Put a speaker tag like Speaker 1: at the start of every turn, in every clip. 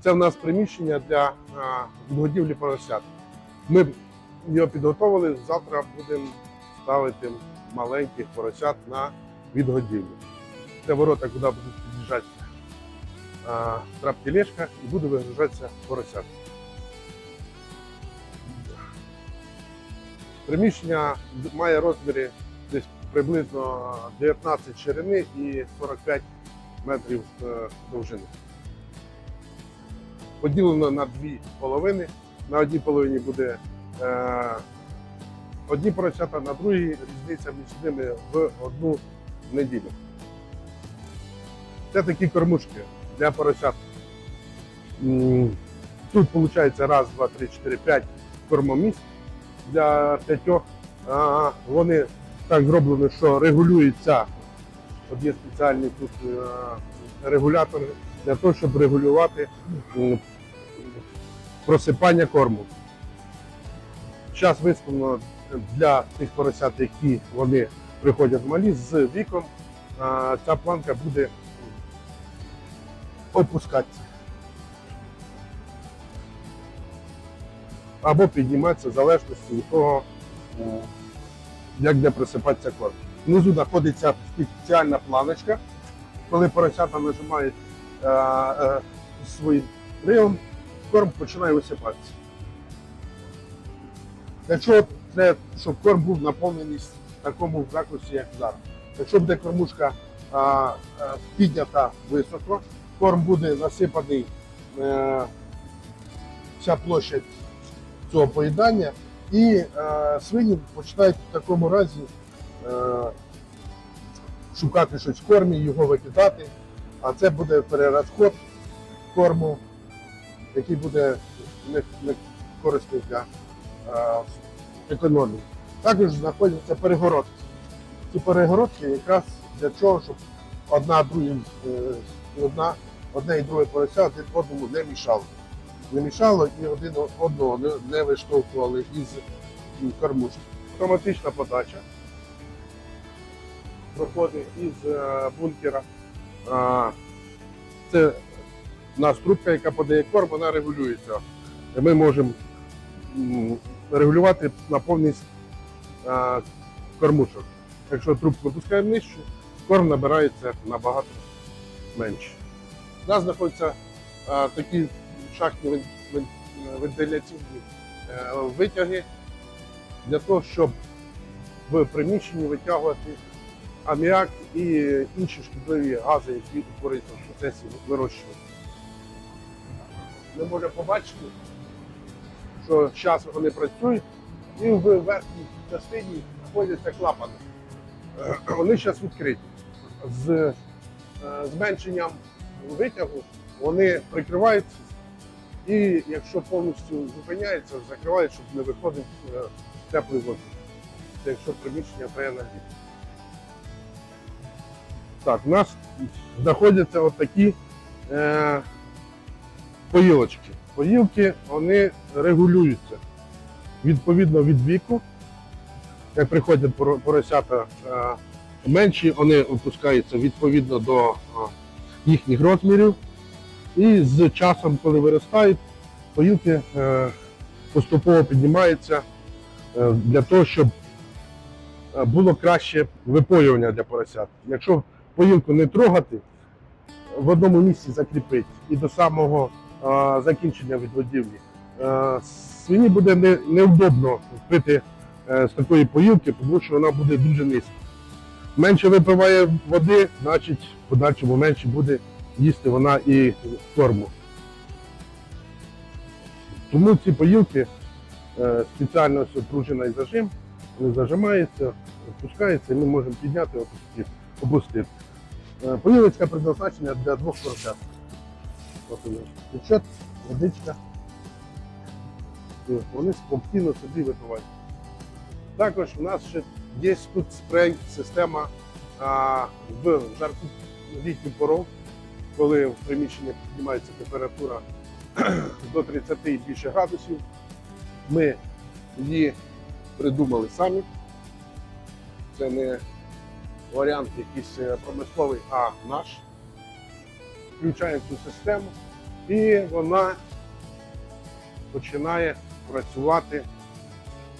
Speaker 1: Це в нас приміщення для а, відгодівлі поросят. Ми його підготовили. Завтра будемо ставити маленьких поросят на відгодівлю. Це ворота, куди будуть під'їжджати а, трап-тележка і буде вигружатися поросят. Приміщення має розміри десь приблизно 19 ширини і 45 метрів е, довжини. Поділено на дві половини. На одній половині буде е, одні поросята, на другій різниця між ними в одну неділю. Це такі кормушки для поросят. Тут виходить раз, два, три, чотири, п'ять кормомісць для п'ятьох. Вони так зроблені, що регулюються. От є спеціальні тут е, регулятори для того, щоб регулювати просипання корму. Зараз виставлено для тих поросят, які вони приходять малі з віком, ця планка буде опускатися. Або підніматися в залежності від того, як де присипатися корм. Внизу знаходиться спеціальна планочка, коли поросята нажимають своїм рилом, корм починає висипатися. Якщо це, щоб корм був наповнений в такому ракурсі, як зараз. Якщо буде кормушка а, а, піднята високо, корм буде насипаний е, вся площадь цього поїдання, і е, свині починають в такому разі е, шукати щось в кормі, його викидати, а це буде перерозход корму, який буде не, не корисний для е, економії. Також знаходяться перегородки. Ці перегородки якраз для чого, щоб одна другим, е, одна, одне і друге порося один одному не мішало. Не мішало і один одного не, не виштовхували із кормушки. Автоматична подача проходить із е, бункера. Це у нас трубка, яка подає корм, вона регулюється. Ми можемо регулювати наповненість а, кормушок. Якщо трубку опускаємо нижче, корм набирається набагато менше. У нас знаходяться такі шахтні вен- вен- вентиляційні е, витяги для того, щоб в приміщенні витягувати аміак і інші шкідливі гази, які утворюються в процесі вирощування. Ми можемо побачити, що зараз вони працюють, і в верхній частині знаходяться клапани. Е, Вони зараз відкриті. З е, зменшенням витягу вони прикриваються і якщо повністю зупиняється, закривають, щоб не виходив е, теплий воздух. Це якщо приміщення треба нагріти. Так, у нас знаходяться отакі е, поїлочки. Поїлки вони регулюються відповідно від віку. Як приходять поросята е, менші, вони опускаються відповідно до е, їхніх розмірів. І з часом, коли виростають, поїлки е, поступово піднімаються е, для того, щоб е, було краще випоювання для поросят. Якщо поїлку не трогати, в одному місці закріпити і до самого е, закінчення відводівлі, е, свині буде не, неудобно пити е, з такої поїлки, тому що вона буде дуже низька. Менше випиває води, значить в подальшому менше буде їсти вона і корму. Тому ці поїлки е, спеціально пружина і зажим, вони зажимаються, опускаються, і ми можемо підняти опустити. Е, предназначена для двох поросят. От вона. Тече, водичка. І вони спокійно собі випивають. Також у нас ще є тут спрей, система а, в жарку літню пору, коли в приміщенні піднімається температура до 30 і більше градусів. Ми її придумали самі. Це не варіант якийсь промисловий, а наш. Включаємо цю систему і вона починає працювати,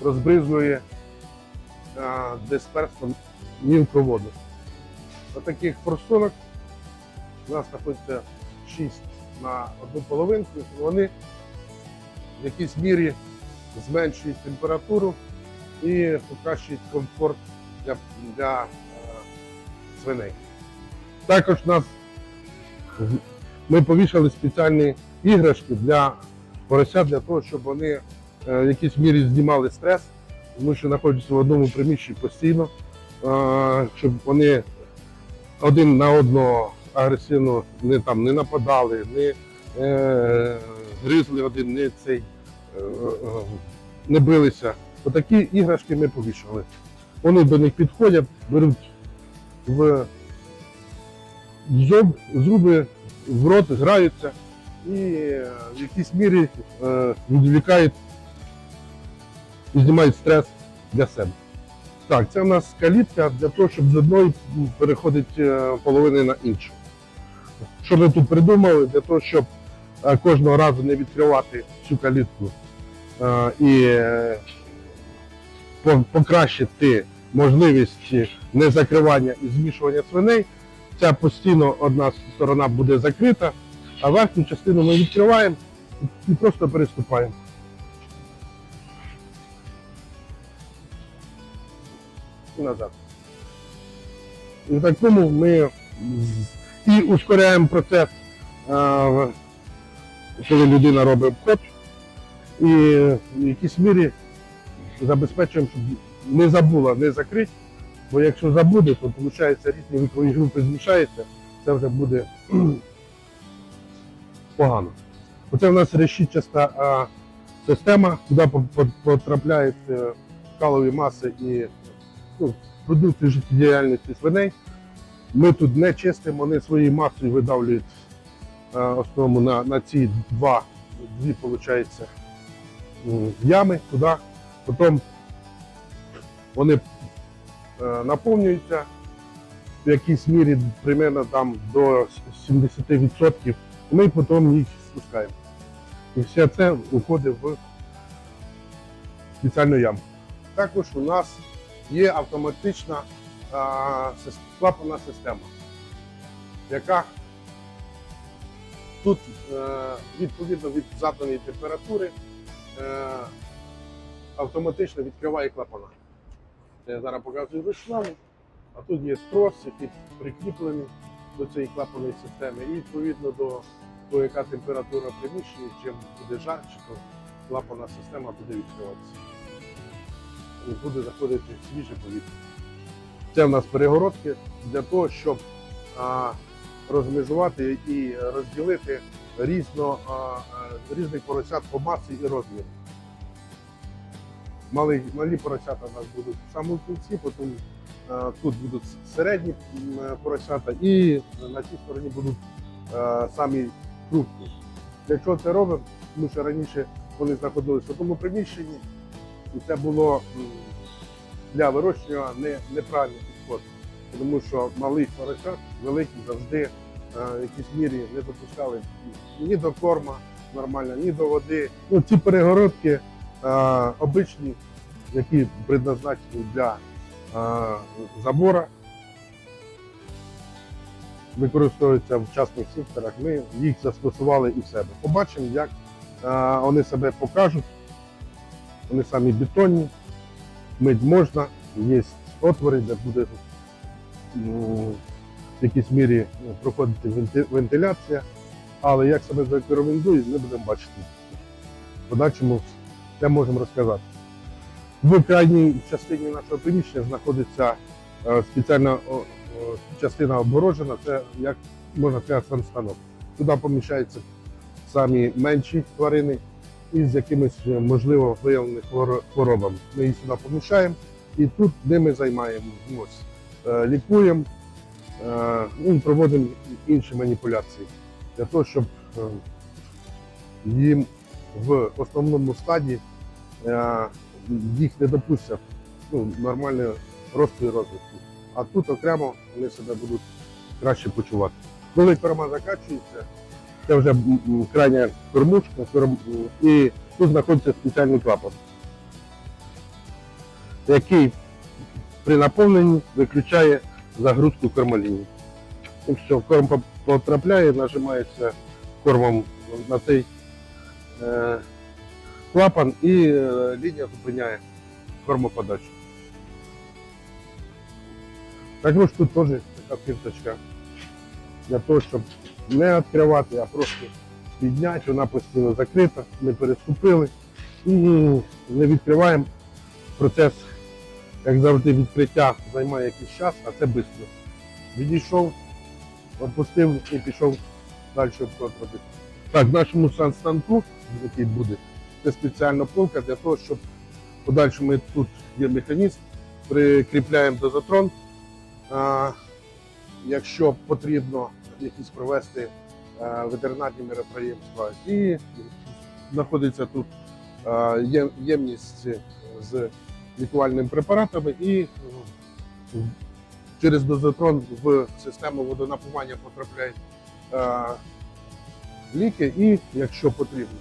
Speaker 1: розбризує дисперсом мілку воду. Таких форсунок у нас знаходиться 6 на одну половинку, вони в якійсь мірі зменшують температуру і покращують комфорт для, для свиней. Також нас ми повішали спеціальні іграшки для поросят, для того, щоб вони е, в якійсь мірі знімали стрес, тому що знаходяться в одному приміщенні постійно, е, щоб вони один на одного агресивно не, там, не нападали, не е, гризли один, не цей, е, е, не билися. Отакі іграшки ми повішали. Вони до них підходять, беруть в зуб, зуби, в рот, граються і е, в якійсь мірі е, відвлікають і знімають стрес для себе. Так, це в нас калітка для того, щоб з одної переходити е, половини на іншу. Що ми тут придумали? Для того, щоб кожного разу не відкривати цю калітку і покращити можливість незакривання і змішування свиней. Ця постійно одна сторона буде закрита, а верхню частину ми відкриваємо і просто переступаємо. І назад. І в такому ми і ускоряємо процес, коли людина робить обход, і в якійсь мірі забезпечуємо, щоб не забула не закрити, бо якщо забуде, то виходить різні вікові групи змішаються, це вже буде погано. Оце в нас решітчаста а, система, куди по- по- потрапляють е, калові маси і ну, продукти життєдіяльності свиней. Ми тут не чистимо, вони своєю масою видавлюють основному на, на ці два, дві, виходить, ями туди. Потім вони е, наповнюються в якійсь мірі примерно там до 70%. Ми потім їх спускаємо. І все це уходить в спеціальну яму. Також у нас є автоматична а, клапанна система, яка тут е, відповідно від заданої температури е, автоматично відкриває клапана. Це я зараз показую ручному, а тут є трос, який прикріплений до цієї клапаної системи, і відповідно до того, яка температура приміщення, чим буде жарче, то клапана система буде відкриватися. І буде заходити свіже повітря. Це в нас перегородки для того, щоб а, розмежувати і розділити різно, а, різних поросят по масі і розміру. Малі, малі поросята у нас будуть в самому кінці, потім е, тут будуть середні е, поросята і на цій стороні будуть е, самі крупні. Для чого це робимо? Тому що раніше вони знаходилися в одному приміщенні, і це було для вирощування не, неправильний підход. Тому що малих поросят, великі завжди е, в якійсь мірі не допускали ні до корма нормально, ні до води. Ну, ці перегородки е, обичні, які предназначені для е, забора, використовуються в частних секторах. Ми їх застосували і в себе. Побачимо, як е, вони себе покажуть. Вони самі бетонні, мить можна, є отвори, де буде ну, в якійсь мірі ну, проходити вентиляція. Але як себе зарекомендує, ми будемо бачити. Подальшому це можемо розказати. В крайній частині нашого приміщення знаходиться е, спеціальна частина обгорожена, це як можна сказати сам станок. Туди поміщаються самі менші тварини із якимись е, можливо виявленими хворобами. Ми їх сюди поміщаємо і тут ними займаємось. Е, Лікуємо, ну, проводимо інші маніпуляції для того, щоб їм в основному стадії е, їх не допустять ну, нормального росту і розвитку. А тут окремо вони себе будуть краще почувати. Коли корма закачується, Це вже крайня кормушка, корм- і тут знаходиться спеціальний клапан, який при наповненні виключає загрузку кормолінії. Якщо корм потрапляє, нажимається кормом на цей е, клапан і е, лінія зупиняє кормоподачу. Також тут теж така фірточка для того, щоб не відкривати, а просто підняти, вона постійно закрита, не переступили і не відкриваємо. Процес, як завжди, відкриття займає якийсь час, а це швидко. Відійшов, опустив і пішов далі робити. Так, в нашому станку, який буде, це спеціальна полка для того, щоб в подальшому тут є механізм, прикріпляємо дозотрон. А, якщо потрібно якісь провести е, ветеринарні мероприємства. І знаходиться тут е, є- ємність з лікувальними препаратами і е, через дозотрон в систему водонапування потрапляють е, ліки, і якщо потрібно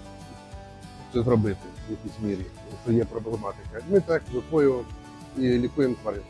Speaker 1: це зробити в якійсь мірі, якщо є проблематика, ми так випоюємо і лікуємо тварин.